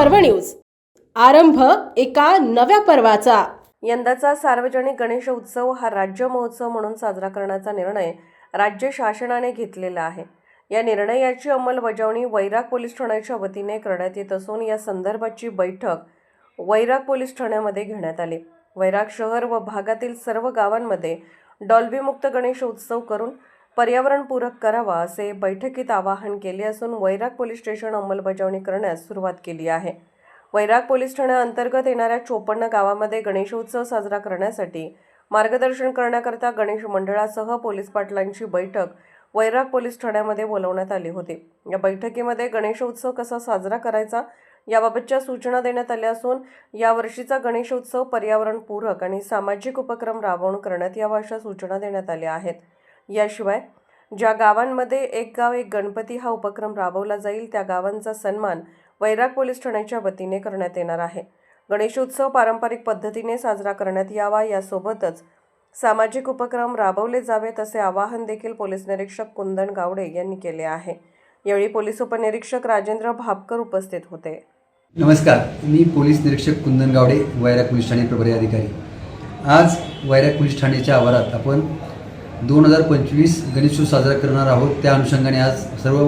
पर्व न्यूज. आरंभ एका नव्या पर्वाचा. यंदाचा सार्वजनिक गणेश उत्सव हा राज्य महोत्सव म्हणून साजरा करण्याचा निर्णय राज्य शासनाने घेतलेला आहे. या निर्णयाची अंमलबजावणी वैराग पोलीस ठाण्याच्या वतीने करण्यात येत असून या संदर्भाची बैठक वैराग पोलीस ठाण्यामध्ये घेण्यात आली. वैराग शहर व भागातील सर्व गावांमध्ये डॉल्बीमुक्त गणेश उत्सव करून पर्यावरणपूरक करावा असे बैठकीत आवाहन केले असून वैराग पोलीस स्टेशन अंमलबजावणी करण्यास सुरुवात केली आहे. वैराग पोलीस ठाण्याअंतर्गत येणाऱ्या चोपन्न गावामध्ये गणेशोत्सव साजरा करण्यासाठी मार्गदर्शन करण्याकरता गणेश मंडळासह पोलीस पाटलांची बैठक वैराग पोलीस ठाण्यामध्ये बोलवण्यात आली होती. या बैठकीमध्ये गणेशोत्सव कसा साजरा करायचा याबाबतच्या सूचना देण्यात आल्या असून यावर्षीचा गणेशोत्सव पर्यावरणपूरक आणि सामाजिक उपक्रम राबवून करण्यात यावा अशा सूचना देण्यात आल्या आहेत. याशिवाय ज्या गावांमध्ये एक गाव एक गणपती हा उपक्रम राबवला जाईल त्या गावांचा सन्मान वैराग पोलीस ठाण्याच्या वतीने करण्यात येणार आहे. गणेशोत्सव पारंपरिक पद्धतीने साजरा करण्यात यावा यासोबतच सामाजिक उपक्रम राबवले जावेत असे आवाहन देखील पोलीस निरीक्षक कुंदन गावडे यांनी केले आहे. यावेळी पोलीस उपनिरीक्षक राजेंद्र भापकर उपस्थित होते. नमस्कार मी पोलीस निरीक्षक कुंदन गावडे वैराग पोलीस ठाणे प्रभारी अधिकारी. आज वैराग पोलीस ठाण्याच्या आवारात आपण दोन हजार पंचवीस गणेशोत्सव साजरा करणार आहोत. त्या अनुषंगाने आज सर्व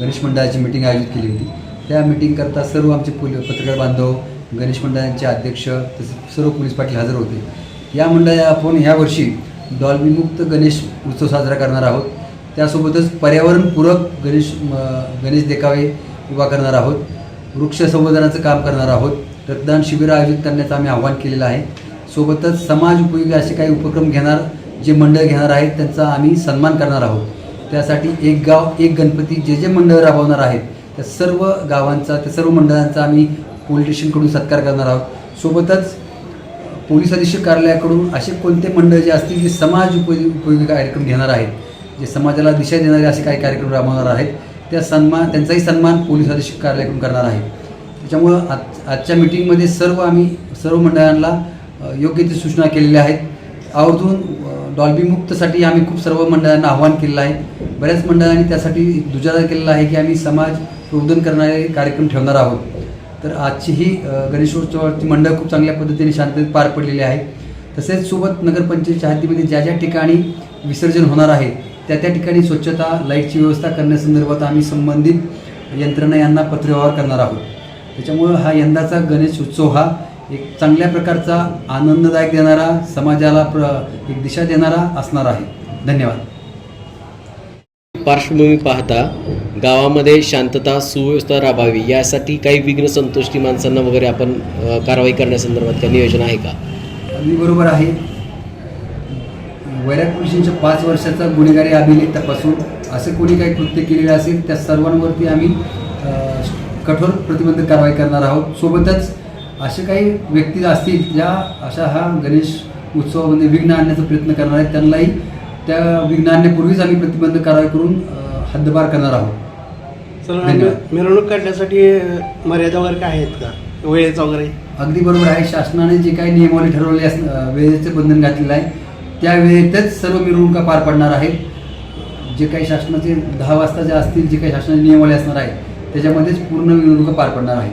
गणेश मंडळाची मिटिंग आयोजित केली होती. त्या मिटिंगकरता सर्व आमचे पोल पत्रकार बांधव गणेश मंडळांचे अध्यक्ष तसेच सर्व पोलीस पाटील हजर होते. या मंडळा आपण ह्यावर्षी डॉल्बीमुक्त गणेश उत्सव साजरा करणार आहोत. त्यासोबतच पर्यावरणपूरक गणेश गणेश देखावे उभा करणार आहोत. वृक्ष संवर्धनाचं काम करणार आहोत. रक्तदान शिबिर आयोजित करण्याचं आम्ही आव्हान केलेलं आहे. सोबतच समाज उपयोगी असे काही उपक्रम घेणार जे मंडळ घेणार आहेत त्यांचा आम्ही सन्मान करणार आहोत. त्यासाठी एक गाव एक गणपती जे जे मंडळ राबवणार आहेत त्या सर्व गावांचा त्या सर्व मंडळांचा आम्ही पोलीस स्टेशनकडून सत्कार करणार आहोत. सोबतच पोलीस अधीक्षक कार्यालयाकडून असे कोणते मंडळ जे असतील जे समाज उपयोगी उपयोगी कार्यक्रम घेणार आहेत जे समाजाला दिशा देणारे असे काही कार्यक्रम राबवणार आहेत त्या सन्मान त्यांचाही सन्मान पोलीस अधीक्षक कार्यालयाकडून करणार आहे त्याच्यामुळं आज आजच्या मिटिंगमध्ये सर्व आम्ही सर्व मंडळांना योग्य ते सूचना केलेल्या आहेत. आवर्जून डॉल्बी मुक्तसाठी आम्ही खूप सर्व मंडळांना आव्हान केलेलं आहे. बऱ्याच मंडळांनी त्यासाठी दुजारा केलेला आहे की आम्ही समाज प्रबोधन करणारे कार्यक्रम ठेवणार आहोत. तर आजची ही गणेशोत्सवाची मंडळ खूप चांगल्या पद्धतीने शांततेत पार पडलेली आहे. तसेच सोबत नगरपंचायतच्या हद्दीमध्ये ज्या ज्या ठिकाणी विसर्जन होणार आहे त्या त्या ठिकाणी स्वच्छता लाईटची व्यवस्था करण्यासंदर्भात आम्ही संबंधित यंत्रणा यांना पत्रव्यवहार करणार आहोत. त्याच्यामुळं हा यंदाचा गणेश उत्सव हा एक चांगल्या प्रकारचा आनंददायक देणारा समाजाला प्र एक दिशा देणारा असणार आहे. धन्यवाद. पार्श्वभूमी पाहता गावामध्ये शांतता सुव्यवस्था राबावी यासाठी काही विघ्न संतुष्टी माणसांना वगैरे आपण कारवाई करण्यासंदर्भात काही नियोजन आहे का? अगदी बरोबर आहे. वैराग पोलिसांच्या पाच वर्षाचा गुन्हेगारी अभिलेख तपासून असे कोणी काही कृत्य केलेले असेल त्या सर्वांवरती आम्ही कठोर प्रतिबंधक कारवाई करणार आहोत. सोबतच असे काही व्यक्ती असतील ज्या अशा हा गणेश उत्सवामध्ये विघ्न आणण्याचा प्रयत्न करणार आहेत. त्यांनाही त्या विघ्न आणण्यापूर्वीच आम्ही प्रतिबंधक कारवाई करून हद्दपार करणार आहोत. सर. मिरवणूक काढण्यासाठी मर्यादा वगैरे काय आहेत का? वेळेचा वगैरे? अगदी बरोबर आहे. शासनाने जे काही नियमावली ठरवली अस वेळेचे बंधन घातलेलं आहे त्या वेळेतच सर्व मिरवणुका पार पडणार आहेत. जे काही शासनाचे दहा वाजता जे असतील जे काही शासनाचे नियमावली असणार आहे त्याच्यामध्येच पूर्ण मिरवणुका पार पडणार आहेत.